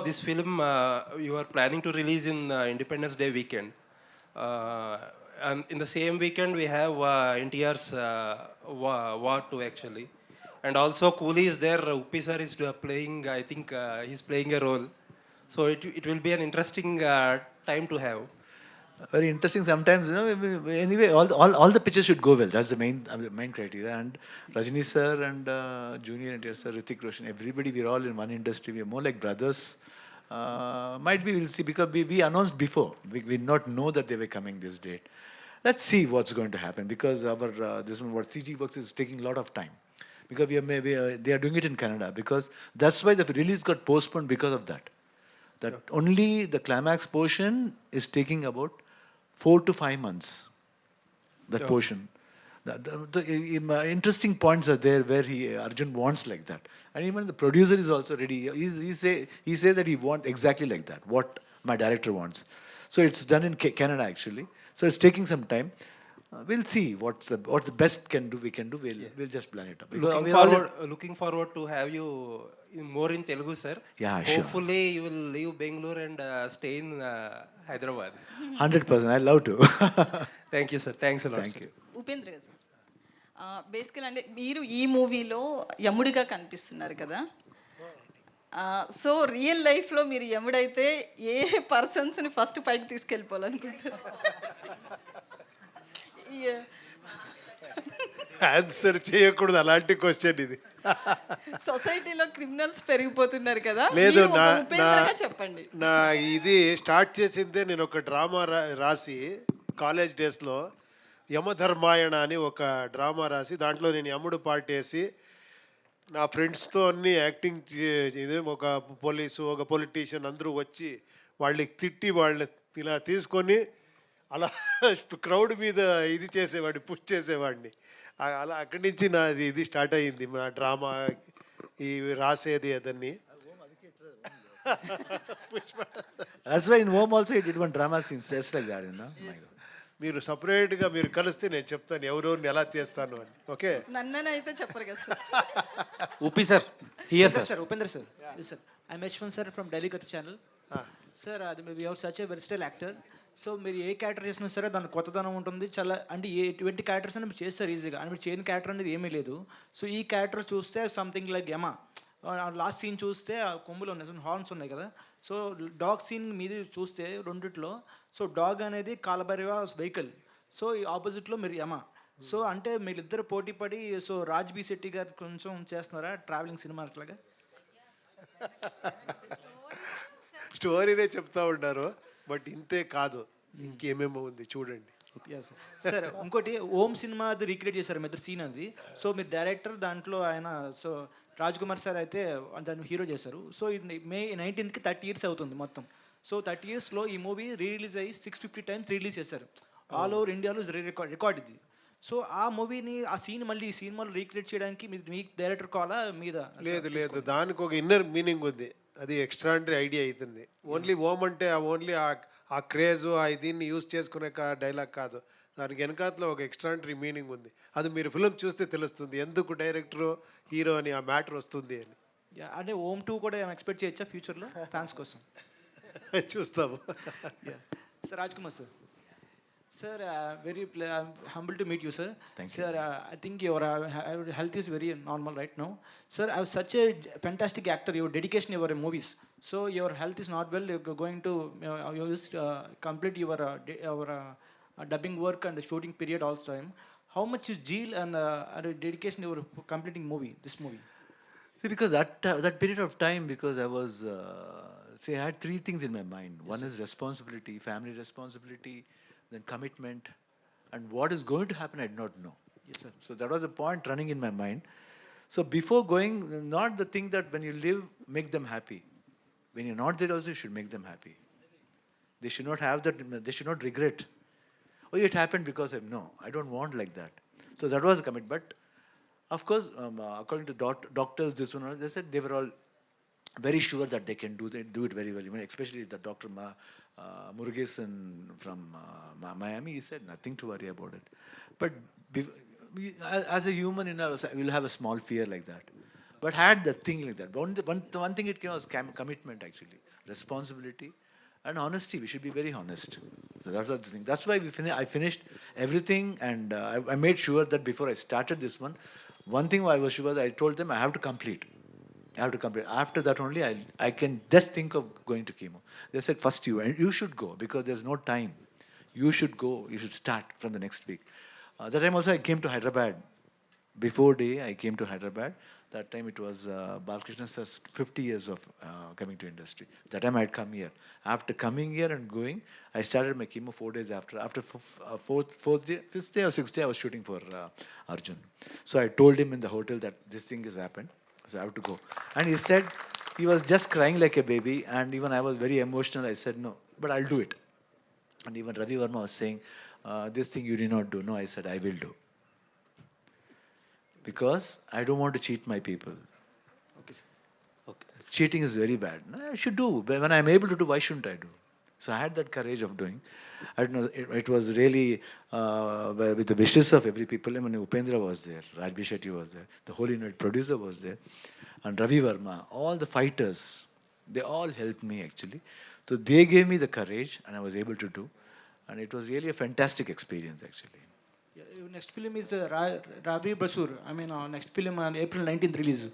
this film uh, you are planning to release in uh, Independence Day weekend. Uh, and in the same weekend, we have NTR's uh, War 2 actually. And also, Cooley is there. Uppi sir is playing, I think he's playing a role. So it, it will be an interesting time to have. Very interesting sometimes you know anyway all the, all, all the pitches should go well. That's the main uh, main criteria. And rajini sir and uh, junior and sir Ritik Roshan everybody we're all in one industry. We're more like brothers. Uh, might be we'll see because we, we announced before. We, we did not know that they were coming this date. Let's see what's going to happen because our uh, this one what CG works is taking a lot of time. Because we are maybe uh, they are doing it in Canada because that's why the release got postponed because of that. That only the climax portion is taking about four to five months. That portion. The, the, the interesting points are there where he Arjun wants like that, and even the producer is also ready. He's, he say he says that he wants exactly like that. What my director wants. So it's done in Canada actually. So it's taking some time. Uh, we'll see what's the what the best can do. We can do. We'll we'll just plan it up. Looking forward, looking forward to have you more in Telugu sir yeah hopefully you will leave Bengaluru and stay in Hyderabad 100% I love to thank you sir thanks thank lot Upendra sir basically అంటే మీరు ఈ మూవీలో యముడిగా కనిపిస్తున్నారు కదా? So real లైఫ్లో మీరు ఎముడైతే ఏ పర్సన్స్ని first పైకి తీసుకెళ్ళిపోవాలనుకుంటారు answer చేయకూడదు. అలాంటి క్వశ్చన్ ఇది. సొసైటీలో క్రిమినల్స్ పెరిగిపోతున్నారు కదా లేదు నా చెప్పండి. నా ఇది స్టార్ట్ చేసిందే నేను ఒక డ్రామా రా- రాసి కాలేజ్ డేస్లో యమధర్మాయణ అని ఒక డ్రామా రాసి దాంట్లో నేను యముడు పార్ట్ వేసి నా ఫ్రెండ్స్తో అన్ని యాక్టింగ్ చే- ఇది ఒక పోలీసు ఒక పొలిటీషియన్ అందరూ వచ్చి వాళ్ళకి తిట్టి వాళ్ళని ఇలా తీసుకొని అలా క్రౌడ్ మీద ఇది చేసేవాడిని పుష్ చేసేవాడిని. అలా అక్కడి నుంచి నాది ఇది స్టార్ట్ అయ్యింది మా డ్రామా ఈ రాసేది అదన్ని. మీరు సపరేట్గా మీరు కలిస్తే నేను చెప్తాను ఎవరెవరిని ఎలా చేస్తాను అని ఓకే? నన్ననైతే చెప్పరు కదా sir. Uppi sir here sir Upendra sir sir I Yashwant sir from Delhi katli channel sir అది we have such a versatile actor. So మీరు ఏ క్యారెక్టర్ చేసినా సరే దాని కొత్తదనం ఉంటుంది. చాలా అంటే ఏ ఎటువంటి క్యారెక్టర్స్ అని మీరు చేస్తారు ఈజీగా అని మీరు చేయని క్యారెక్టర్ అనేది ఏమీ లేదు. సో ఈ క్యారెక్టర్ చూస్తే something like Yama last scene చూస్తే ఆ కొమ్ములు ఉన్నాయి. హార్న్స్ ఉన్నాయి కదా. సో డాగ్ సీన్ మీది చూస్తే రెండిట్లో. సో డాగ్ అనేది కాలభైరవ వెహికల్ సో ఈ ఆపోజిట్లో మీరు యమ సో అంటే మీరిద్దరు పోటీ పడి సో రాజ్ బి శెట్టి గారు కొంచెం చేస్తున్నారా? ట్రావెలింగ్ సినిమా అట్లాగా? స్టోరీనే చెప్తా ఉన్నారు బట్ ఇంతే కాదు ఇంకేమేమో ఉంది చూడండి. సార్ ఇంకోటి ఓం సినిమా అది రీక్రియేట్ చేశారు మీ సీన్ అది. సో మీరు డైరెక్టర్ దాంట్లో ఆయన సో రాజ్ కుమార్ సార్ అయితే దాన్ని హీరో చేశారు. సో ఇది మే నైన్టీన్త్కి థర్టీ ఇయర్స్ అవుతుంది మొత్తం. సో థర్టీ ఇయర్స్లో ఈ మూవీ రీ రిలీజ్ అయ్యి సిక్స్ ఫిఫ్టీ టైమ్స్ రిలీజ్ చేశారు. ఆల్ ఓవర్ ఇండియాలో రికార్డ్ రికార్డ్ ఇది. సో ఆ మూవీని ఆ సీన్ మళ్ళీ ఈ సినిమాలో రీక్రియేట్ చేయడానికి మీ మీ డైరెక్టర్ కావాలా మీద లేదు లేదు. దానికి ఒక ఇన్నర్ మీనింగ్ ఉంది. అది ఎక్స్ట్రాండరీ ఐడియా అవుతుంది ఓన్లీ ఓమ్ అంటే ఓన్లీ ఆ క్రేజ్ ఆ దీన్ని యూజ్ చేసుకునే డైలాగ్ కాదు. దానికి వెనకాతలో ఒక ఎక్స్ట్రాండరీ మీనింగ్ ఉంది. అది మీరు ఫిలిం చూస్తే తెలుస్తుంది. ఎందుకు డైరెక్టర్ హీరో అని ఆ మ్యాటర్ వస్తుంది అని. అంటే ఓం టూ కూడా ఏమైనా ఎక్స్పెక్ట్ చేయొచ్చా ఫ్యూచర్లో ఫ్యాన్స్ కోసం. చూస్తాము. Sir Rajkumar sir. Sir, uh, very I'm humble to meet you, sir. Thank you. Sir, uh, I think your uh, health is very normal right now. Sir, I was such a fantastic actor. Your dedication, your movies. So your health is not well. You're going to uh, you just uh, complete your uh, your uh, uh, dubbing work and the shooting period all time. How much is zeal and uh, dedication you were completing movie this movie? See, because that uh, that period of time, because I was, uh, see, I had three things in my mind. One is responsibility, family responsibility, then commitment, and what is going to happen, I did not know. Yes, sir. So that was a point running in my mind. So before going, not the thing that when you live, make them happy. When you're not there, also you should make them happy. They should not have that. They should not regret. Oh, it happened because of no. I don't want like that. So that was a commit. But of course, um, uh, according to doc- doctors, this one, they said they were all very sure that they can do they do it very well. Especially the doctor Ma, uh, Murugesan from uh, Miami, he said nothing to worry about it. But we, as a human, you know, we'll have a small fear like that. but had the thing like that. One, one, one thing it came was commitment actually, responsibility and honesty. We should be very honest. So that's the thing. That's why we fin- I finished everything and uh, I, I made sure that before I started this one, one thing I was sure was I told them I have to complete. I have to complete. After that only, I, I can just think of going to chemo. They said, first you, and you should go because there's no time. You should go. You should start from the next week. Uh, that time also I came to Hyderabad. Before day, I came to Hyderabad. That time it was uh, Balkrishna 50 years of uh, coming to industry. That time I had come here. After coming here and going, I started my chemo four days after. After f- uh, fourth, fourth day, fifth day or sixth day, I was shooting for uh, Arjun. So I told him in the hotel that this thing has happened. So I have to go. And he said, he was just crying like a baby. And even I was very emotional. I said, no, but I'll do it. And even Ravi Verma was saying, uh, this thing you did not do. No, I said, I will do. Because I don't want to cheat my people. Okay. okay. Cheating is very bad. I should do. When I'm able to do, why shouldn't I do? So I had that courage of doing. I know, it, it was really uh, with the wishes of every people. I mean, Upendra was there, Raj Bishetti was there, the whole unit producer was there, and Ravi Verma, all the fighters, they all helped me actually. So they gave me the courage and I was able to do. And it was really a fantastic experience actually. Next film is uh, Ra Ravi Basur. I mean, uh, next film on April 19th release,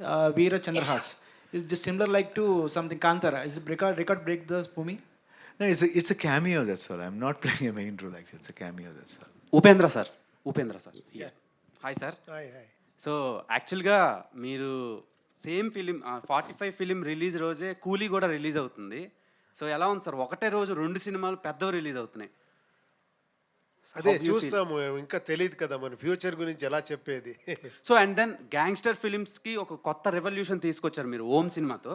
uh, Veera Chandrahas. Is just similar like to something Kantara. Is record record break the Pumi? No, it's a, it's a cameo, that's all. I'm not playing a main role actually. It's a cameo, that's all. Upendra sir Upendra sir hi sir hi hi so యాక్చువల్గా మీరు same film forty five film release రోజే కూలీ కూడా release అవుతుంది. So ఎలా ఉంది sir ఒకటే రోజు రెండు సినిమాలు పెద్దవి రిలీజ్ అవుతున్నాయి. అదే? చూస్తాము. ఇంకా తెలియదు కదా మన ఫ్యూచర్ గురించి ఎలా చెప్పేది. సో అండ్ దెన్ గ్యాంగ్స్టర్ ఫిలిమ్స్కి ఒక కొత్త రెవల్యూషన్ తీసుకొచ్చారు మీరు ఓం సినిమాతో.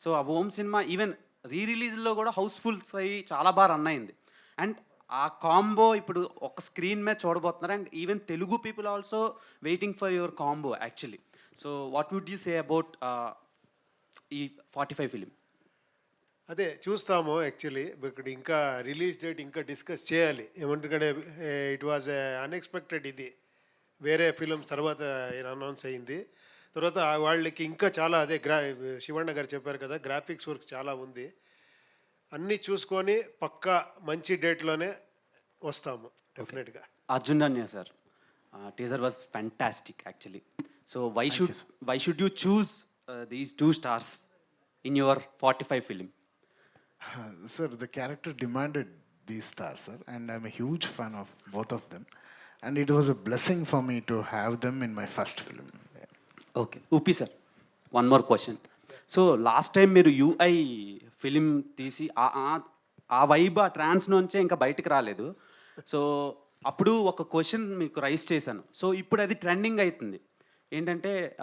సో ఆ ఓం సినిమా ఈవెన్ రీ రిలీజ్లో కూడా హౌస్ఫుల్స్ అయ్యి చాలా బాగా రన్ అయింది. అండ్ ఆ కాంబో ఇప్పుడు ఒక స్క్రీన్ మీద చూడబోతున్నారు. And even Telugu people also waiting for your combo actually so what would you say about ఈ ఫార్టీ ఫైవ్ ఫిలిం అదే చూస్తాము యాక్చువల్లీ ఇక్కడ ఇంకా రిలీజ్ డేట్ ఇంకా డిస్కస్ చేయాలి. ఏమంటే ఇట్ వాజ్ అన్ఎక్స్పెక్టెడ్ ఇది. వేరే ఫిలిమ్స్ తర్వాత uh, అనౌన్స్ అయింది. తర్వాత ఆ వాళ్ళకి ఇంకా చాలా అదే గ్రా శివಣ್ణ గారు చెప్పారు కదా గ్రాఫిక్స్ వర్క్ చాలా ఉంది అన్నీ చూసుకొని పక్కా మంచి డేట్లోనే వస్తాము డెఫినెట్గా Arjun Dhanya sir teaser was fantastic actually so why should why should you choose these two stars in your forty five film character demanded these stars, sir, and I'm a huge fan of both of them. And it was a blessing for me to have them in my first film. Yeah. Okay. Uppi sir one more question so last time మీరు UI film తీసి ఆ- vibe ఆ ట్రాన్స్ నుంచే ఇంకా బయటకు రాలేదు. So అప్పుడు ఒక క్వశ్చన్ మీకు రైస్ చేశాను. సో ఇప్పుడు అది ట్రెండింగ్ అవుతుంది ఏంటంటే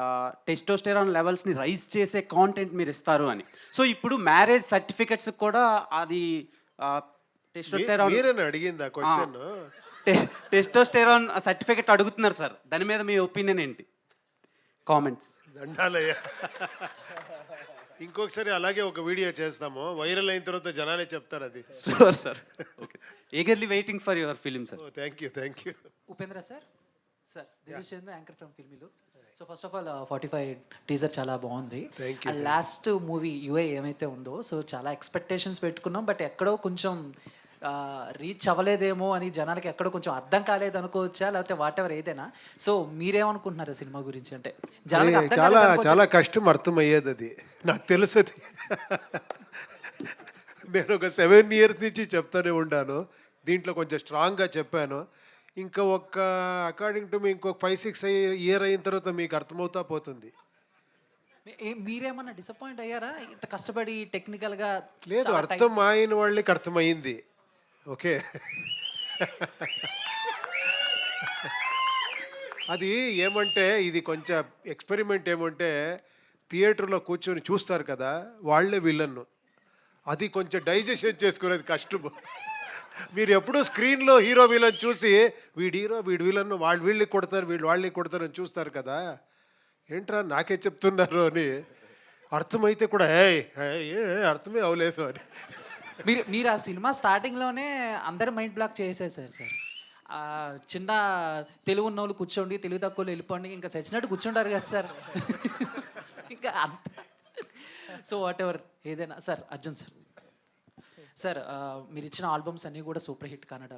టెస్టోస్టెరాన్ లెవెల్స్ని రైజ్ చేసే కాంటెంట్ మీరు ఇస్తారు అని. సో ఇప్పుడు మ్యారేజ్ సర్టిఫికెట్స్ కూడా అది టెస్టోస్టెరాన్ అడిగింది టెస్టోస్టెరాన్ సర్టిఫికెట్ అడుగుతున్నారు సార్. దాని మీద మీ ఒపీనియన్ ఏంటి? కామెంట్స్ దండాలయ్య. ఇంకొకసారి అలాగే ఒక వీడియో చేస్తాము. వైరల్ అయిన తర్వాత జనాలే చెప్తారు అది. Sure sir okay eagerly waiting for your film sir thank you thank you Upendra sir sir this is Chandra anchor from filmy looks so first of all forty five teaser చాలా బాగుంది. Last movie UA ఏమైతే ఉందో so చాలా expectations పెట్టుకున్నాం. But ఎక్కడో కొంచెం reach అవ్వలేదేమో అని జనాలకి ఎక్కడో కొంచెం అర్థం కాలేదు అనుకోవచ్చా? లేకపోతే వాట్ ఎవర్ ఏదైనా. సో మీరేమనుకుంటున్నారు సినిమా గురించి? అంటే జనాలకి చాలా? చాలా కష్టం అర్థమయ్యేది అది. నాకు తెలుసు అది నేను ఒక సెవెన్ ఇయర్స్ నుంచి చెప్తానే ఉన్నాను దీంట్లో కొంచెం స్ట్రాంగ్గా చెప్పాను. ఇంకా ఒక్క అకార్డింగ్ టు మీ ఇంకొక ఫైవ్ సిక్స్ ఇయర్ అయిన తర్వాత మీకు అర్థమవుతా పోతుంది. మీరేమన్నా డిసప్పాయింట్ అయ్యారా? ఇంత కష్టపడి టెక్నికల్గా లేదు అర్థం అయిన వాళ్ళకి అర్థమైంది ఓకే. అది ఏమంటే ఇది కొంచెం ఎక్స్పెరిమెంట్ ఏమంటే థియేటర్లో కూర్చొని చూస్తారు కదా వాళ్ళే విలన్ను. అది కొంచెం డైజెషన్ చేసుకునేది కష్టం. మీరు ఎప్పుడూ స్క్రీన్లో హీరో విలన్ చూసి వీడు హీరో వీడు విలన్ వాళ్ళు వీళ్ళకి కొడతారు వీళ్ళు వాళ్ళకి కొడతారు అని చూస్తారు కదా. ఏంట్రా నాకే చెప్తున్నారు అని. అర్థమైతే కూడా ఏ, అర్థమే అవలేదు అని. మీరు మీరు ఆ సినిమా స్టార్టింగ్లోనే అందరి మైండ్ బ్లాక్ చేసేసారు సార్. చిన్న తెలుగు ఉన్న వాళ్ళు కూర్చోండి తెలుగు తక్కువ వెళ్ళిపోండి ఇంకా చచ్చినట్టు కూర్చుంటారు కదా సార్. ఇంకా అంత. సో వాట్ ఎవర్ ఏదైనా సార్ అర్జున్ సార్. సార్ మీరు ఇచ్చిన ఆల్బమ్స్ అన్నీ కూడా సూపర్ హిట్ కన్నడ